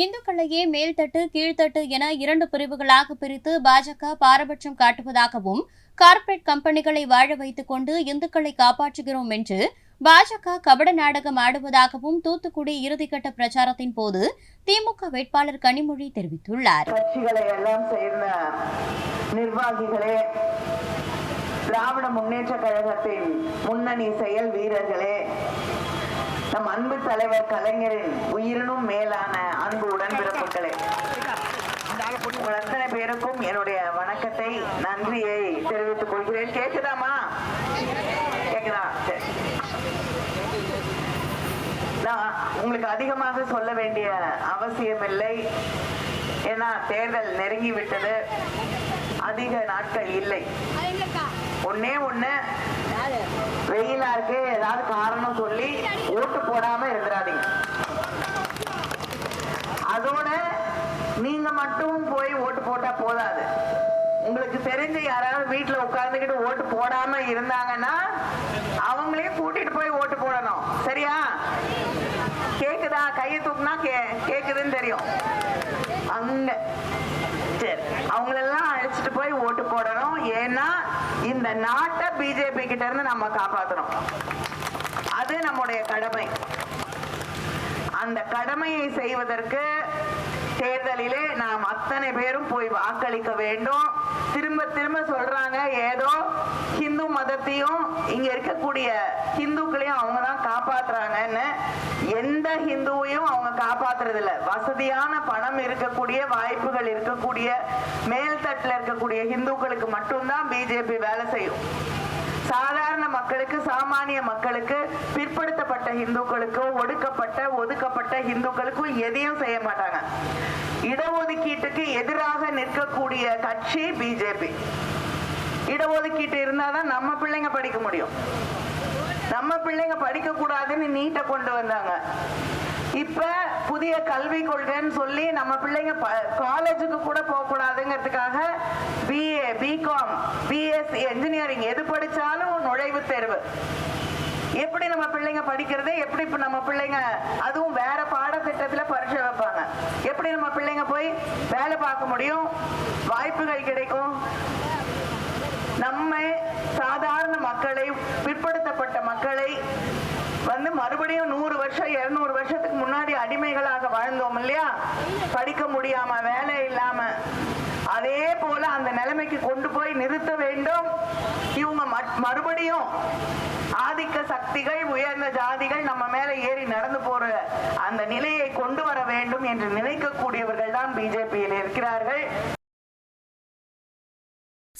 இந்துக்களையே மேல்தட்டு கீழ்த்தட்டு என இரண்டு பிரிவுகளாக பிரித்து பாஜக பாரபட்சம் காட்டுவதாகவும் கார்ப்பரேட் கம்பெனிகளை வாழ வைத்துக் கொண்டு இந்துக்களை காப்பாற்றுகிறோம் என்று பாஜக கபட நாடகம் ஆடுவதாகவும் தூத்துக்குடி இறுதிக்கட்ட பிரச்சாரத்தின் போது திமுக வேட்பாளர் கனிமொழி தெரிவித்துள்ளார். நிர்வாகிகளே திராவிட முன்னேற்ற கழகத்தின் முன்னணி செயல் வீரர்களே நம் அன்பு தலைவர் கலைஞரின் உயிரினும் மேலான அன்பு உடன்பிறப்புகளே. உங்கள் அத்தனை பேருக்கும் என்னுடைய வணக்கத்தை நன்றியை தெரிவித்துக் கொள்கிறேன். கேட்குதாமா கேக்குதா? நான் உங்களுக்கு அதிகமாக சொல்ல வேண்டிய அவசியம் இல்லை ஏன்னா தேர்தல் நெருங்கி விட்டது அதிக நாட்கள் இல்லை. ஒண்ணே ஒண்ணு. வெயிலா இருக்கு ஏதாவது காரணம் சொல்லி ஓட்டு போடாம இருந்துடாதீங்க அதோட நீங்க மட்டும் போய் ஓட்டு போட்டா போதாது. உங்களுக்கு தெரிஞ்ச யாராவது வீட்டுல உட்கார்ந்துகிட்டு ஓட்டு போடாம இருந்தாங்கன்னா அவங்களையும் கூட்டிட்டு போய் ஓட்டு போடணும். சரியா? கேக்குதா? கையை தூக்குனா கே கேக்குதுன்னு தெரியும். அங்க சரி. அவங்களெல்லாம் கொண்டு போய் ஓட்டு போடணும். ஏன்னா இந்த நாட்டை பிஜேபி கிட்ட இருந்து நம்ம காப்பாத்தணும். அது நம்முடைய கடமை. அந்த கடமையை செய்வதற்கு தேர்தலிலே நாம் அத்தனை பேரும் போய் வாக்களிக்க வேண்டும். திரும்ப திரும்ப சொல்றாங்க ஏதோ ஹிந்து மதத்தையும் இங்க இருக்கக்கூடிய ஹிந்துக்களையும் அவங்க தான் காப்பாத்துறாங்கன்னு எந்த ஹிந்துவையும் அவங்க காப்பாத்துறது இல்ல வசதியான பணம் இருக்கக்கூடிய வாய்ப்புகள் இருக்கக்கூடிய மேல்தட்டுல இருக்கக்கூடிய ஹிந்துக்களுக்கு மட்டும்தான் பிஜேபி வேலை செய்யும். சாதாரண மக்களுக்கு சாமானிய மக்களுக்கு பிற்படுத்தப்பட்ட ஹிந்துக்களுக்கும் ஒடுக்கப்பட்ட ஒதுக்கப்பட்ட ஹிந்துக்களுக்கும் எதையும் செய்ய மாட்டாங்க. இடஒதுக்கீட்டுக்கு எதிராக நிற்கக்கூடிய கட்சி பிஜேபி. இடஒதுக்கீட்டு இருந்தாதான் நம்ம பிள்ளைங்க படிக்க முடியும். நம்ம பிள்ளைங்க படிக்க கூடாதுன்னு நீட்டை கொண்டு வந்தாங்க. இப்ப புதிய கல்வி கொள்கைன்னு சொல்லி நம்ம பிள்ளைங்க காலேஜுக்கு கூட போக கூடாதுங்கிறதுக்காக பிஏ பிகாம் பிஎஸ்சி என்ஜினியரிங் எது படிச்சாலும் நுழைவுத் தேர்வு. எப்படி நம்ம பிள்ளைங்க படிக்கிறது? எப்படி இப்ப நம்ம பிள்ளைங்க அதுவும் வேற பாடத்திட்டத்துல பரீட்சை வைப்பாங்க. எப்படி நம்ம பிள்ளைங்க போய் வேலை பார்க்க முடியும்? வாய்ப்புகள் கிடைக்கும். நம்ம சாதாரண மக்களை பிற்படுத்தப்பட்ட மக்களை வந்து மறுபடியும் நூறு வருஷம் இருநூறு வருஷத்துக்கு முன்னாடி அடிமைகளாக வாழ்ந்தோம் இல்லையா? படிக்க முடியாம வேலை இல்லாம. அதே போல அந்த நிலைமைக்கு கொண்டு போய் நிறுத்த வேண்டும். இவங்க மறுபடியும் ஆதிக்க சக்திகள் உயர்ந்த ஜாதிகள் நம்ம மேல ஏறி நடந்து போற அந்த நிலையை கொண்டு வர வேண்டும் என்று நினைக்கக்கூடியவர்கள் தான் பிஜேபியில் இருக்கிறார்கள்.